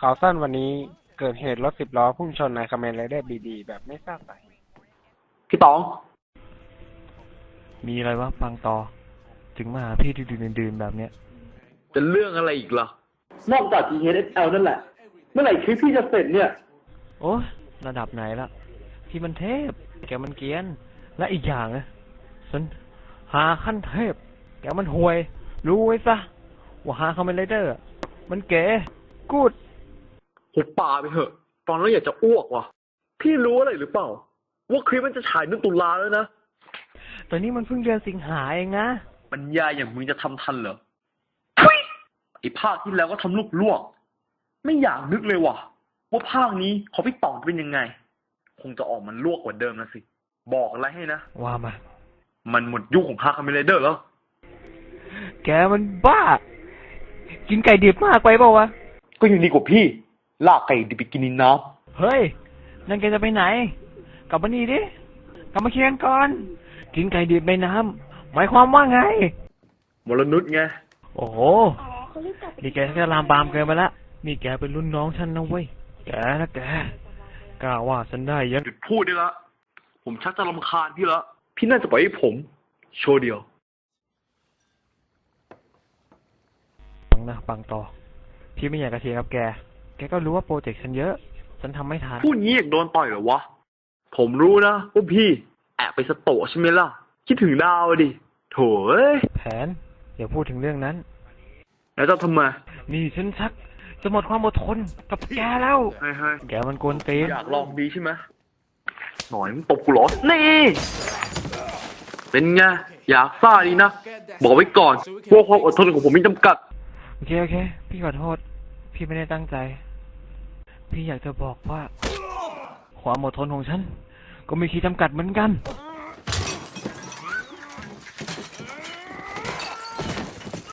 ข่าวสั้นวันนี้เกิดเหตุรถสิบล้อพุ่งชนนายคาเมนไรเดอร์บีดีแบบไม่ทราบสาเหตุพี่ตอง มีอะไรวะปังตอ ถึงมาหาพี่ดื่นๆดื่นๆแบบเนี้ย จะเรื่องอะไรอีกล่ะ นอกจาก GHSL นั่นแหละ เมื่อไหร่คลิปพี่จะเสร็จเนี่ย โอ้ยระดับไหนละพี่มันเทพ แกมันเกรียน และอีกอย่างนะฉันหาขั้นเทพ แกมันห่วย รู้ไว้ซะ ว่าหาคาเมนไรเดอร์ มันเก๋กูด หุบป่าไปเถอะฟังแล้วอยากจะอ้วกว่ะ พี่รู้อะไรหรือเปล่า ว่าคลิปมันจะฉายเดือนตุลาแล้วนะ แต่นี่มันเพิ่งเดือนสิงหาเองนะ ปัญญาอย่างมึงจะทำทันเหรอทุยไอ้ภาคที่แล้วก็ทำลูกลวก ไม่อยากนึกเลยว่ะ ว่าภาคนี้ของพี่ต่องจะเป็นยังไง คงจะออกมันลวกกว่าเดิมนะสิ บอกอะไรให้นะ ว่ามา มันหมดยุคของฮาคาเมเลเดอร์แล้ว แกมันบ้า กินไก่ดิบมากไปเปล่าวะ ก็ยังดีกว่าพี่ ลากไก่ดิบไปกินในน้เฮ้ย นั่นแกจะไปไหน กลับมานี่ดิ กลับมาเคลียร์กันก่อน กินไก่ดิบในน้ำ หมายความว่าไงำมรนุษย์ไง โอ้โห นี่แกจะลามปามเกินไปละ นี่แกเป็นรุ่นน้องฉันนะเว้ย แกนะแก กล้าว่าฉันได้ยัง หยุดพูดได้ละ ผมชักจะรำคาญพี่ละ พี่น่าจะปล่อยให้ผม โชว์เดียว ฟังนะฟังต่อ พี่ไม่อยากกระเทียงกับแก แกก็รู้ว่าโปรเจกต์ฉันเยอะ ฉันทำไม่ทัน พูดงี้อยากโดนต่อยเหรอวะ ผมรู้นะว่าพี่แอบไปสโตะใช่ไหมล่ะ คิดถึงดาวอะดิ โถเอ้ยแผนอย่าพูดถึงเรื่องนั้น แล้วจะทำไมนี่ฉันชักจะหมดความอดทนกับแกแล้ว เฮ้ยเฮ้ยแกมันกวนตีนอยากลองดีใช่ไหมหน่อยมึงตบกูเหรอ นี่ เป็นไง อยากซ่าดีนะ บอกไว้ก่อนว่าความอดทนของผมมีจำกัด โอเคโอเค พี่ขอโทษ พี่ไม่ได้ตั้งใจ พี่อยากจะบอกว่า ความอดทนของฉัน ก็มีขีดจำกัดเหมือนกัน